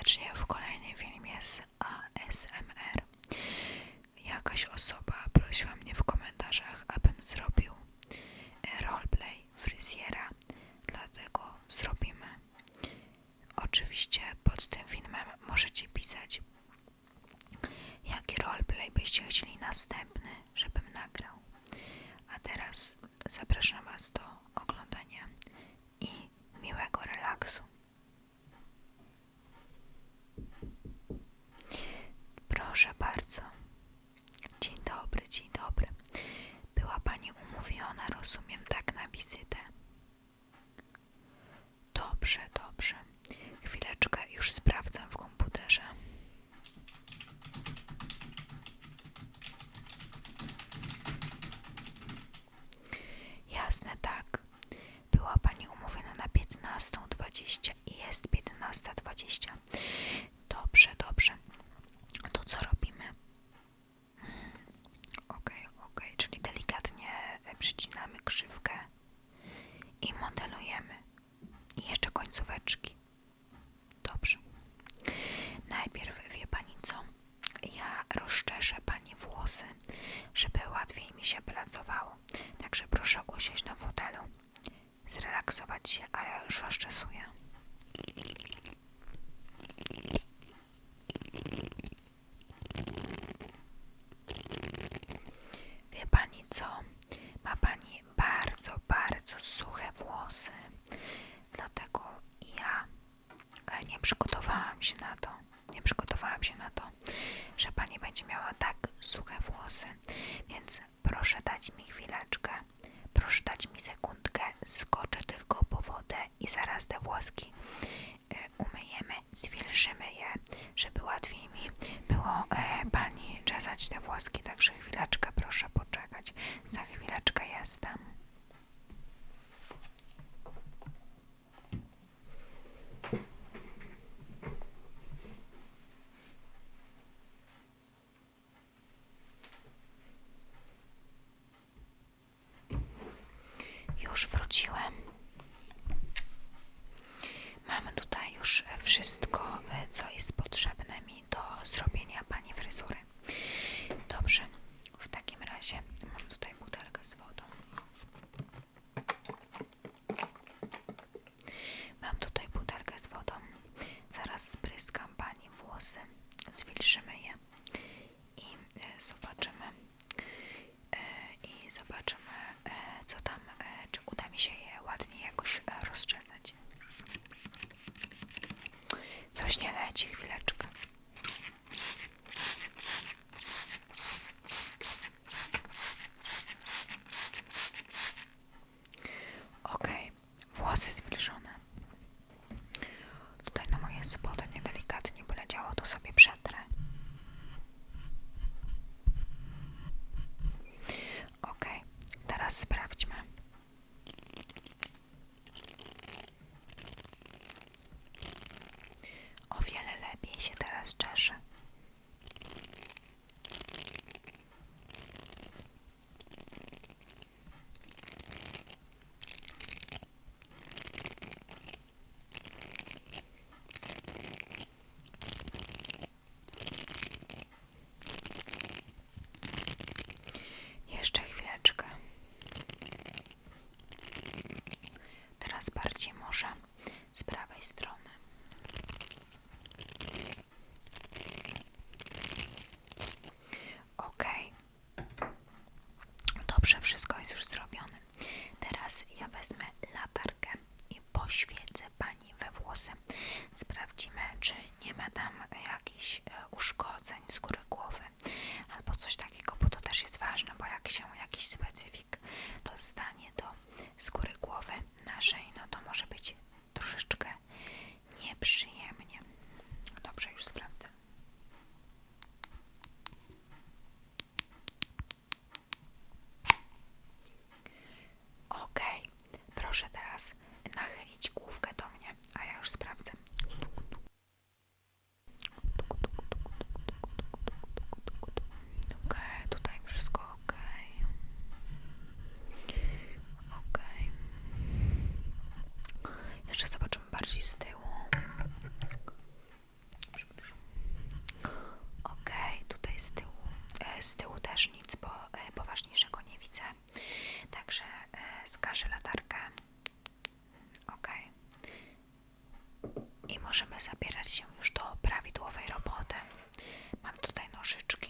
serdecznie w kolejnym filmie z ASMR. Jakaś osoba prosiła mnie w komentarzach, abym zrobił roleplay fryzjera, dlatego zrobimy. Oczywiście pod tym filmem możecie pisać, jaki roleplay byście chcieli następny, żebym nagrał. A teraz zapraszam Was do oglądania i miłego relaksu. Proszę bardzo. Dzień dobry, dzień dobry. Była Pani umówiona, rozumiem, tak na wizytę. Dobrze, dobrze. Chwileczkę już sprawdzam w komputerze. Jasne, tak. Była Pani umówiona na 15.20 i jest 15.20. Dobrze, dobrze. To co robimy? Hmm, Okej, okej, czyli delikatnie e, przycinamy krzywkę i modelujemy. I jeszcze końcóweczki. Dobrze. Najpierw wie Pani co? Ja rozczeszę Pani włosy, żeby łatwiej mi się pracowało. Także proszę usiąść na fotelu, się, a ja już rozczesuję. Wie Pani co? Ma Pani bardzo, bardzo suche włosy. Dlatego ja e, nie przygotowałam się na to. Nie przygotowałam się na to, że Pani będzie miała tak suche włosy. Więc proszę dać mi chwileczkę. Proszę dać mi sekundkę. Skoczę tylko po wodę i zaraz te włoski e, umyjemy, zwilżymy je, żeby łatwiej mi było e, Pani czesać te włoski. Także chwileczkę proszę poczekać. Za chwileczkę jestem. Już wróciłem. Mamy tutaj już wszystko, e, co jest potrzebne mi do zrobienia pani fryzury. Dobrze, w takim razie mam tutaj butelkę z wodą. Mam tutaj butelkę z wodą. Zaraz spryskam pani włosy, zwilżymy je i e, zobaczymy. E, I zobaczymy, e, co tam, e, czy uda mi się je ładnie jakoś e, rozczesać. Coś nie leci, chwileczkę. Okej, włosy zwilżone. Tutaj z tyłu. E, z tyłu też nic po, e, poważniejszego nie widzę. Także e, zgaszę latarkę. Ok. I możemy zabierać się już do prawidłowej roboty. Mam tutaj nożyczki.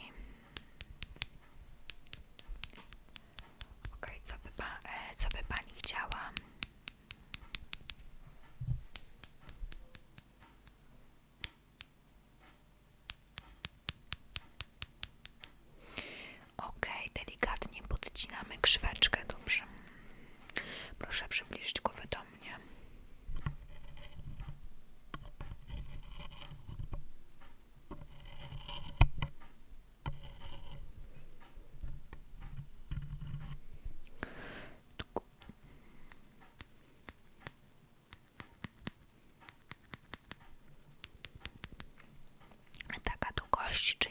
Cześć,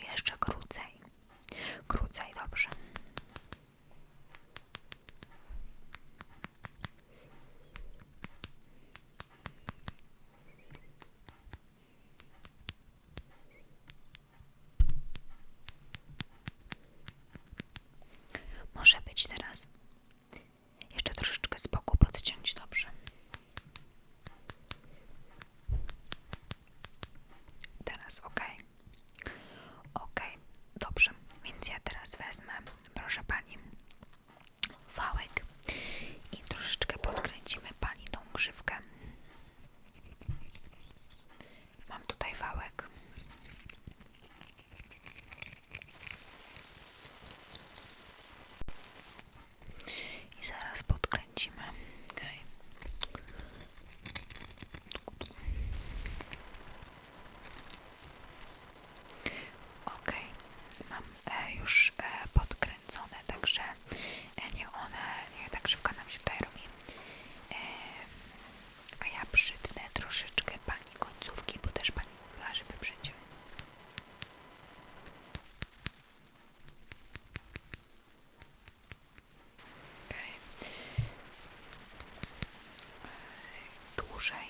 dłużej,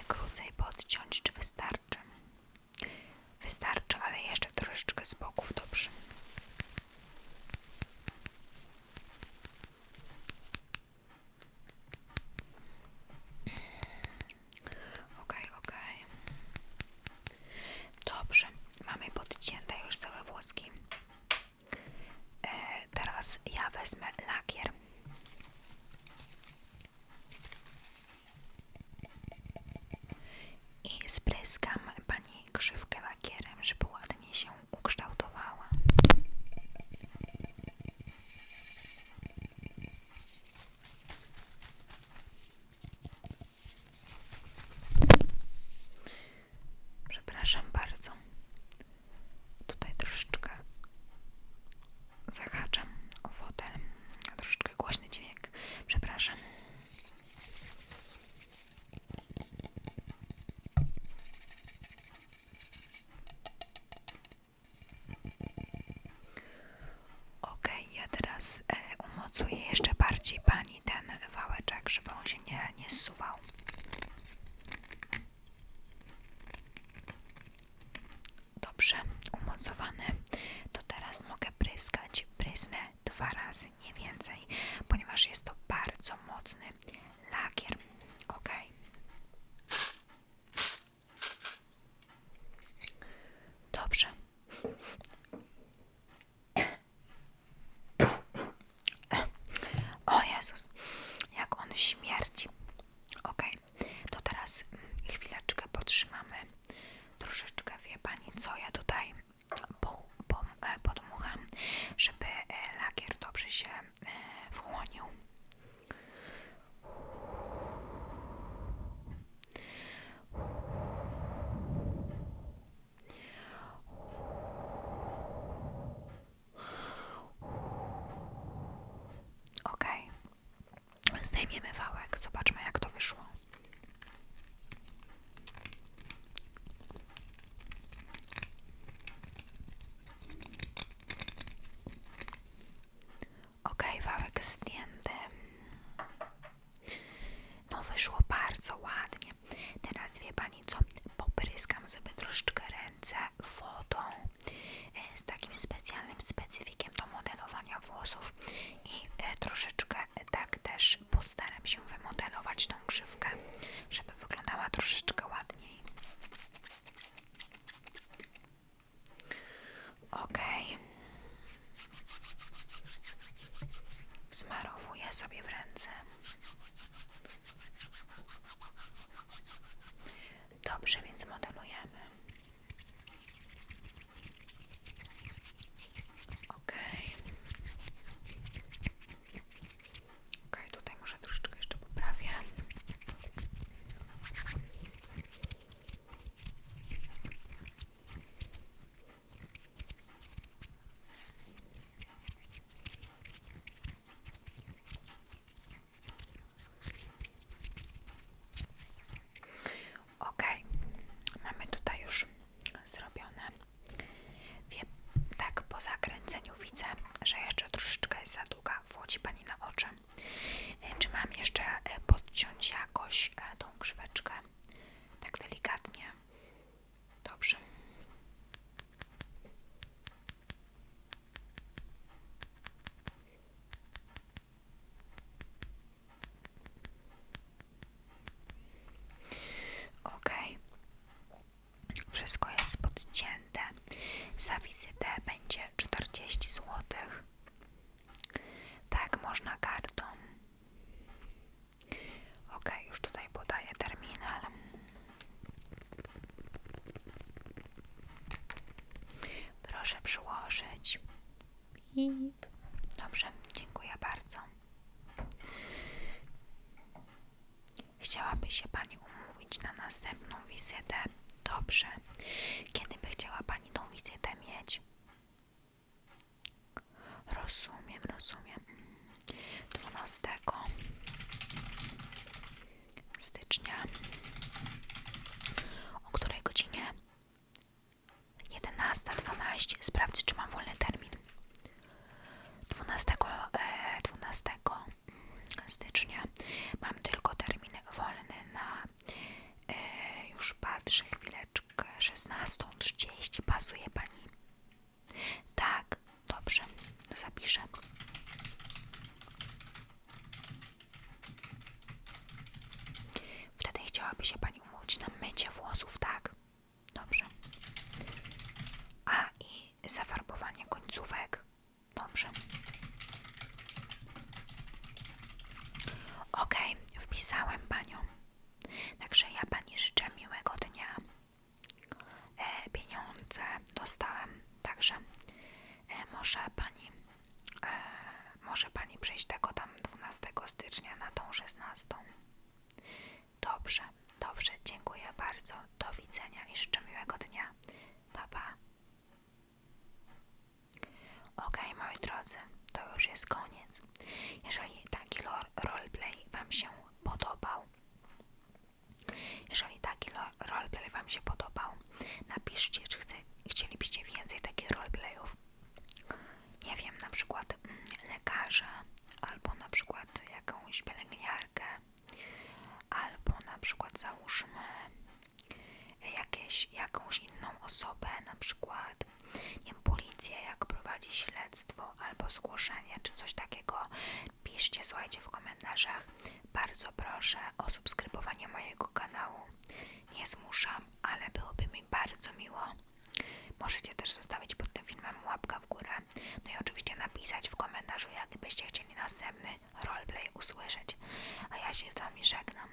e, krócej podciąć, czy wystarczy? Wystarczy, ale jeszcze troszeczkę z boków, dobrze. Okej, okay, okej. Dobrze, mamy podcięte już całe włoski. E, teraz ja wezmę bieliznę dwa razy, nie więcej, ponieważ jest to bardzo mocny lakier. Ok. Dobrze. O Jezus, jak on śmierdzi. Ok, to teraz chwileczkę potrzymamy. Troszeczkę wie Pani, co ja tutaj żeby e, lakier dobrze się e, wchłonił. postaram się wymodelować tą krzywkę, żeby wyglądała troszeczkę ładniej. Ok. Smarowuję sobie w ręce. widzę, że jeszcze troszeczkę jest za długa, wchodzi Pani na oczy. E, czy mam jeszcze e, podciąć jakoś e, tą grzyweczkę? Tak delikatnie. Zł. Tak, można kartą. Ok, już tutaj podaję terminal. Proszę przyłożyć. Pip. Dobrze, dziękuję bardzo. Chciałaby się Pani umówić na następną wizytę? Dobrze. Kiedy by chciała Pani tą mieć? Rozumiem, rozumiem. 12 stycznia. O której godzinie? 11.12. Sprawdź, czy mam wolny termin. 12, e, 12 stycznia mam tylko termin wolny na e, już patrzę chwileczkę 16.30 pasuje pani tak dobrze zapiszę. Wtedy chciałaby się pani umówić na mycie włosów tak? Dobrze. A i zafarbowanie końcówek. Dobrze. Okej, wpisałem panią. Także ja pani życzę miłego dnia. E, pieniądze dostałem, może pani e, może pani przejść tego tam 12 stycznia na tą 16. Dobrze, dobrze, dziękuję bardzo. Do widzenia i życzę miłego dnia. Pa, pa. Okej, moi drodzy, to już jest koniec. Jeżeli czy coś takiego, piszcie, słuchajcie w komentarzach. Bardzo proszę o subskrybowanie mojego kanału. Nie zmuszam, ale byłoby mi bardzo miło. Możecie też zostawić pod tym filmem łapkę w górę. No i oczywiście napisać w komentarzu, jakbyście chcieli następny roleplay usłyszeć. A ja się z Wami żegnam.